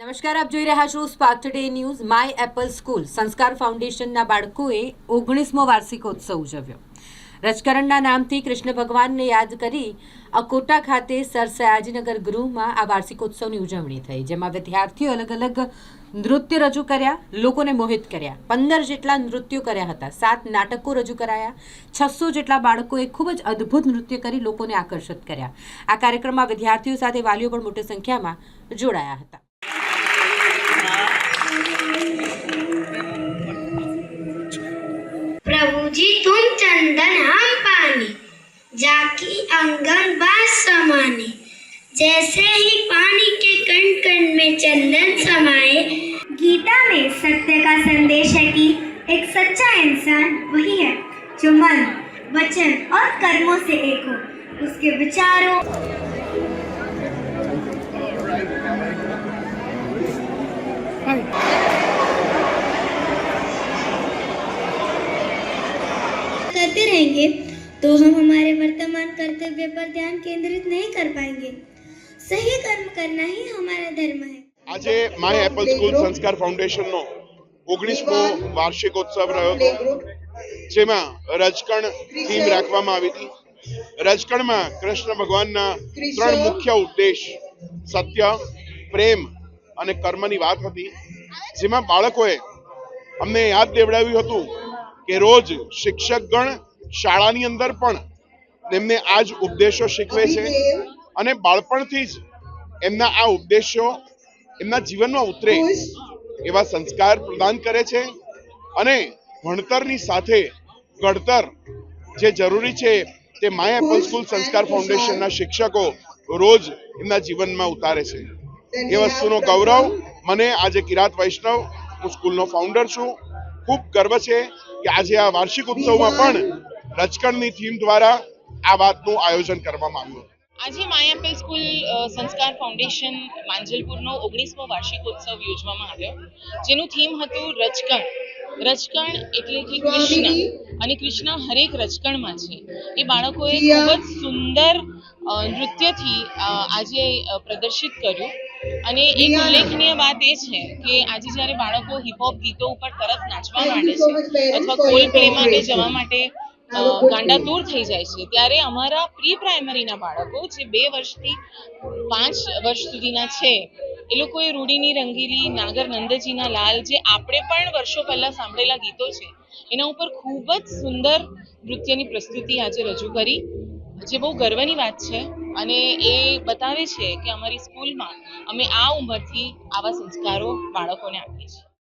નમસ્કાર, આપ જોઈ રહ્યા છો spark today news, my apple school. Sanskar ફાઉન્ડેશનના બાળકોએ ઓગણીસમો વાર્ષિકોત્સવ ઉજવ્યો. રજકરણના નામથી કૃષ્ણ ભગવાનને યાદ કરી અકોટા ખાતે સર સયાજીનગર ગૃહમાં આ વાર્ષિકોત્સવની ઉજવણી થઈ, જેમાં વિદ્યાર્થીઓ અલગ અલગ નૃત્ય રજૂ કર્યા, લોકોને મોહિત કર્યા. પંદર જેટલા નૃત્યો કર્યા હતા, સાત નાટકો રજૂ કરાયા, છસો જેટલા બાળકોએ ખૂબ જ અદ્ભુત નૃત્ય કરી લોકોને આકર્ષિત કર્યા. આ કાર્યક્રમમાં વિદ્યાર્થીઓ સાથે વાલીઓ પણ મોટી સંખ્યામાં જોડાયા હતા. प्रभु जी तुम चंदन हम पानी, जाकी अंगन बास समाने। जैसे ही पानी के कण कण में चंदन समाए, गीता में सत्य का संदेश है कि एक सच्चा इंसान वही है, जो मन, वचन और कर्मों से एक हो। उसके विचारों करते रहेंगे तो हम हमारे वर्तमान कर्तव्य पर ध्यान केंद्रित नहीं कर पाएंगे सही कर्म करना ही हमारा धर्म है આજે માય એપલ સ્કૂલ સંસ્કાર ફાઉન્ડેશનનો ઓગણીસમો વાર્ષિકોત્સવ રહ્યો હતો જેમાં રજકણ થીમ રાખવામાં આવી હતી રજકણમાં કૃષ્ણ ભગવાનના ત્રણ મુખ્ય ઉદ્દેશ સત્ય પ્રેમ અને કર્મની વાત હતી જેમાં બાળકોએ અમને યાદ દેવડાવ્યું હતું કે રોજ શિક્ષકગણ શાળાની અંદર પણ એમને આ જ ઉપદેશો શીખવે છે. અને બાળપણથી જ એમના આ ઉપદેશો એમના જીવનમાં ઉતરે એવા સંસ્કાર પ્રદાન કરે છે. અને ભણતરની સાથે ઘડતર જે જરૂરી છે તે માય એપલ સ્કૂલ સંસ્કાર ફાઉન્ડેશનના શિક્ષકો રોજ એમના જીવનમાં ઉતારે છે. એ વસ્તુનો ગૌરવ મને આજે કિરાત વૈષ્ણવ, હું સ્કૂલનો ફાઉન્ડર છું. ખૂબ ગર્વ છે કે આજે આ વાર્ષિક ઉત્સવમાં પણ રજકણની થીમ દ્વારા આ વાતનું આયોજન કરવામાં આવ્યું આજે માયાપેલ સ્કૂલ સંસ્કાર ફાઉન્ડેશન માંજલપુરનો ઓગણીસમો વાર્ષિકોત્સવ યોજવામાં આવ્યો. જેનું થીમ હતું રચકણ રચકણ એટલે કે કૃષ્ણ. અને કૃષ્ણ હરેક રચકણમાં છે. એ બાળકોએ ખૂબ જ સુંદર નૃત્યથી આજે પ્રદર્શિત કર્યું. અને એક ઉલ્લેખનીય વાત એ છે કે આજે જ્યારે બાળકો હિપહોપ ગીતો ઉપર તરત નાચવા માંડે છે, અથવા કોલ પ્લેમાં જવા માટે અ, ગાંડાતૂર થઈ જાય છે. ત્યારે અમારા પ્રી પ્રાઇમરીના બાળકો જે બે વર્ષથી પાંચ વર્ષ સુધીના છે એ લોકોએ રૂડીની રંગીલી નાગર નંદજીના લાલ જે આપણે પણ વર્ષો પહેલા સાંભળેલા ગીતો છે એના ઉપર ખૂબ જ સુંદર નૃત્યની પ્રસ્તુતિ આજે રજૂ કરી. જે બહુ ગર્વની વાત છે અને એ બતાવે છે કે અમારી સ્કૂલમાં અમે આ ઉંમરથી આવા સંસ્કારો બાળકોને આપીએ છીએ.